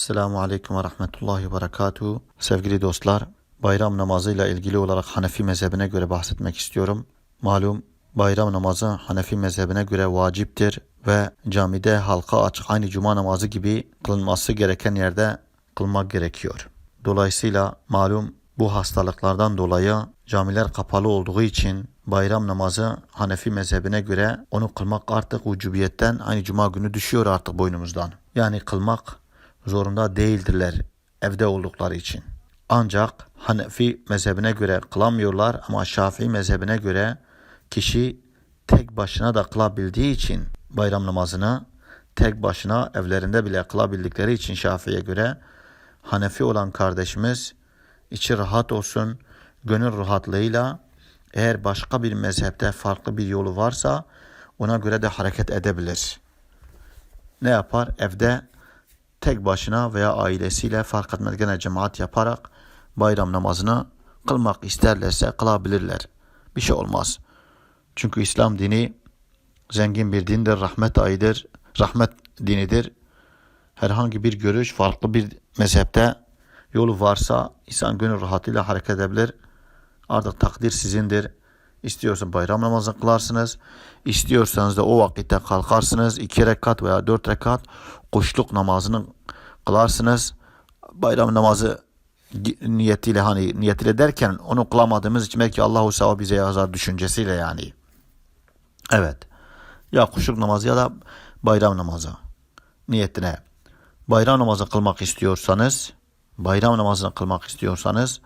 Selamun Aleyküm ve Rahmetullahi ve Berekatuhu. Sevgili dostlar, bayram namazıyla ilgili olarak Hanefi mezhebine göre bahsetmek istiyorum. Malum bayram namazı Hanefi mezhebine göre vaciptir ve camide halka açık aynı cuma namazı gibi kılınması gereken yerde kılmak gerekiyor. Dolayısıyla malum bu hastalıklardan dolayı camiler kapalı olduğu için bayram namazı Hanefi mezhebine göre onu kılmak artık ucubiyetten aynı cuma günü düşüyor artık boynumuzdan. Yani kılmak zorunda değildirler evde oldukları için. Ancak Hanefi mezhebine göre kılamıyorlar ama Şafii mezhebine göre kişi tek başına da kılabildiği için bayram namazını tek başına evlerinde bile kılabildikleri için Şafii'ye göre Hanefi olan kardeşimiz içi rahat olsun, gönül rahatlığıyla eğer başka bir mezhepte farklı bir yolu varsa ona göre de hareket edebilir. Ne yapar? Evde tek başına veya ailesiyle fark etmez gene cemaat yaparak bayram namazını kılmak isterlerse kılabilirler. Bir şey olmaz. Çünkü İslam dini zengin bir dindir, rahmet ayıdır, rahmet dinidir. Herhangi bir görüş, farklı bir mezhepte yolu varsa insan gönül rahatıyla hareket edebilir. Artık takdir sizindir. İstiyorsan bayram namazını kılarsınız. İstiyorsanız da o vakitte kalkarsınız. iki rekat veya dört rekat kuşluk namazını kılarsınız. Bayram namazı niyetiyle hani niyetiyle derken onu kılamadığımız için belki Allahu Seva bize yazar düşüncesiyle yani. Evet. Ya kuşluk namazı ya da bayram namazı niyetine. Bayram namazı kılmak istiyorsanız, bayram namazını kılmak istiyorsanız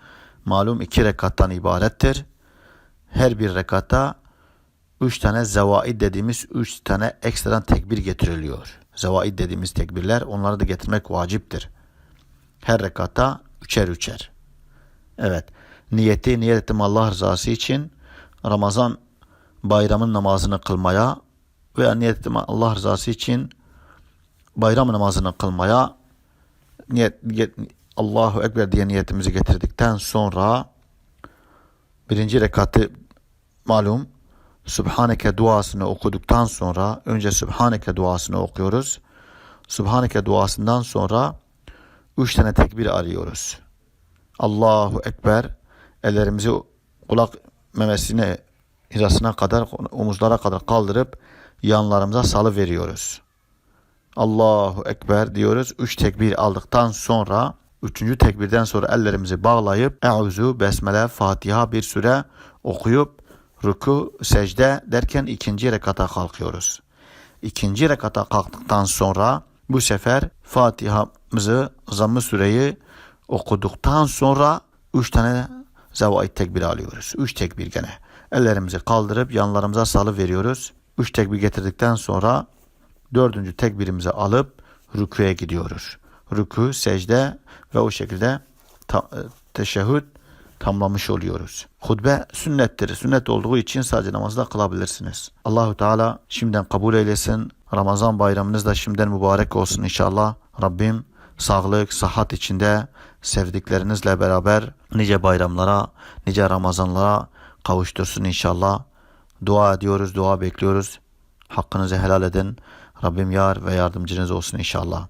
malum iki rekattan ibarettir. Her bir rekatta üç tane zevaid dediğimiz üç tane ekstradan tekbir getiriliyor. Zevaid dediğimiz tekbirler onları da getirmek vaciptir. Her rekatta üçer üçer. Evet. Niyeti niyet ettim Allah rızası için Ramazan bayramın namazını kılmaya veya niyet ettim Allah rızası için bayram namazını kılmaya niyet, niyet Allahu Ekber diye niyetimizi getirdikten sonra birinci rekatı malum Subhaneke duasını okuduktan sonra önce Subhaneke duasını okuyoruz. Subhaneke duasından sonra üç tane tekbir arıyoruz. Allahu Ekber ellerimizi kulak memesine hizasına kadar omuzlara kadar kaldırıp yanlarımıza salı veriyoruz. Allahu Ekber diyoruz. Üç tekbir aldıktan sonra üçüncü tekbirden sonra ellerimizi bağlayıp Euzu, Besmele, Fatiha bir süre okuyup ruku, secde derken ikinci rekata kalkıyoruz. İkinci rekata kalktıktan sonra bu sefer Fatiha'mızı, zamm süreyi okuduktan sonra üç tane zevaid tekbir alıyoruz. Üç tekbir gene. Ellerimizi kaldırıp yanlarımıza salı veriyoruz. Üç tekbir getirdikten sonra dördüncü tekbirimizi alıp rüküye gidiyoruz. Rükü, secde ve o şekilde ta, teşehhüd tamamlamış oluyoruz. Hutbe sünnettir. Sünnet olduğu için sadece namazda kılabilirsiniz. Allahu Teala şimdiden kabul eylesin. Ramazan bayramınız da şimdiden mübarek olsun inşallah. Rabbim sağlık, sıhhat içinde sevdiklerinizle beraber nice bayramlara, nice Ramazanlara kavuştursun inşallah. Dua ediyoruz, dua bekliyoruz. Hakkınızı helal edin. Rabbim yar ve yardımcınız olsun inşallah.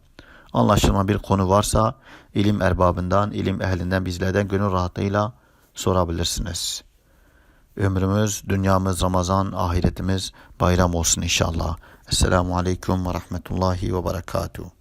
Anlaşılma bir konu varsa ilim erbabından, ilim ehlinden bizlerden gönül rahatlığıyla sorabilirsiniz. Ömrümüz, dünyamız Ramazan, ahiretimiz bayram olsun inşallah. Esselamu Aleyküm ve Rahmetullahi ve Berekatuhu.